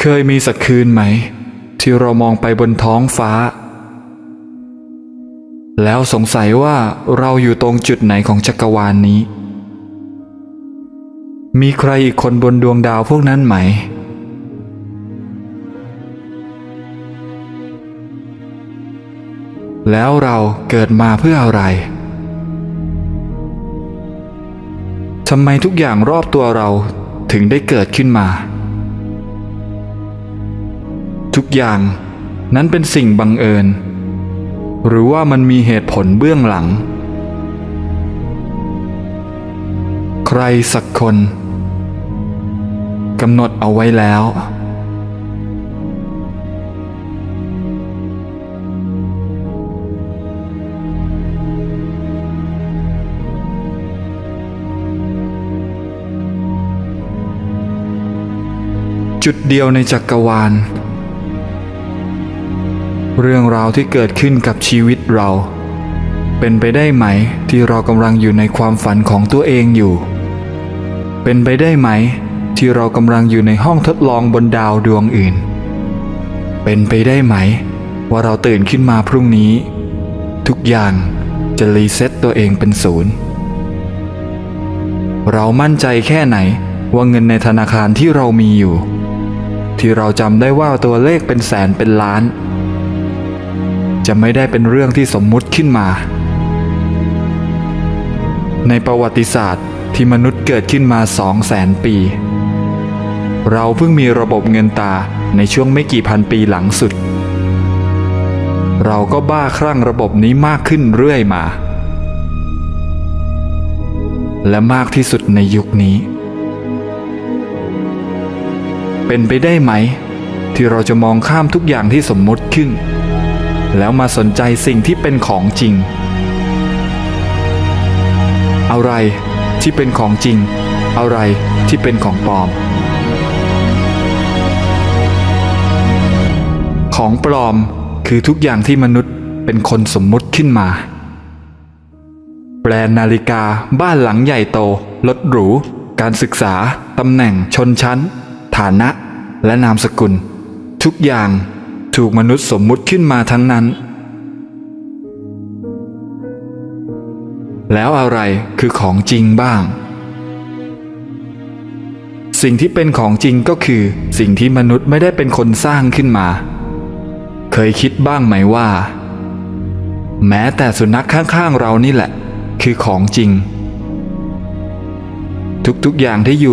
เคยมีสักคืนไหม ที่เรามองไปบนท้องฟ้า แล้วสงสัยว่าเราอยู่ตรงจุดไหนของจักรวาลนนี้ มีใครอีกคนบนดวงดาวพวกนั้นไหมแล้วเราเกิดมาเพื่ออะไร ทำไมทุกอย่างรอบตัวเราถึงได้เกิดขึ้นมา ทุกอย่าง นั้นเป็นสิ่งบังเอิญ หรือว่ามันมีเหตุผลเบื้องหลัง ใครสักคนกำหนดเอาไว้แล้ว จุดเดียวในจักรวาล เรื่องราวที่เกิดขึ้นกับชีวิตเรา เป็นไปได้ไหมที่เรากำลังอยู่ในความฝันของตัวเองอยู่ เป็นไปได้ไหมที่เรากำลังอยู่ในห้องทดลองบนดาวดวงอื่น เป็นไปได้ไหม ว่าเราตื่นขึ้นมาพรุ่งนี้ ทุกอย่างจะรีเซ็ตตัวเองเป็นศูนย์ เรามั่นใจแค่ไหนว่าเงินในธนาคารที่เรามีอยู่ ที่เราจำได้ว่าตัวเลขเป็นแสนเป็นล้าน จะไม่ได้เป็นเรื่องที่สมมุติขึ้นมา ในประวัติศาสตร์ที่มนุษย์เกิดขึ้นมาสองแสนปี เราเพิ่งมีระบบเงินตาในช่วงไม่กี่พันปีหลังสุด เราก็บ้าคลั่งระบบนี้มากขึ้นเรื่อยมา และมากที่สุดในยุคนี้ เป็นไปได้ไหม ที่เราจะมองข้ามทุกอย่างที่สมมติขึ้น แล้วมาสนใจสิ่งที่เป็นของจริง อะไรที่เป็นของจริง อะไรที่เป็นของปลอม ของปลอมคือทุกอย่างที่มนุษย์เป็นคนสมมุติขึ้นมา แบรนด์นาฬิกาบ้านหลังใหญ่โต รถหรู การศึกษา ตำแหน่งชนชั้น ฐานะ และนามสกุล ทุกอย่าง ถูกมนุษย์สมมุติขึ้นมาทั้งนั้น แล้วอะไรคือของจริงบ้าง สิ่งที่เป็นของจริงก็คือ สิ่งที่มนุษย์ไม่ได้เป็นคนสร้างขึ้นมา เคยคิดบ้างไหมว่า แม้แต่สุนัขข้างๆเรานี่แหละ คือของจริง ทุกๆอย่างที่อยู่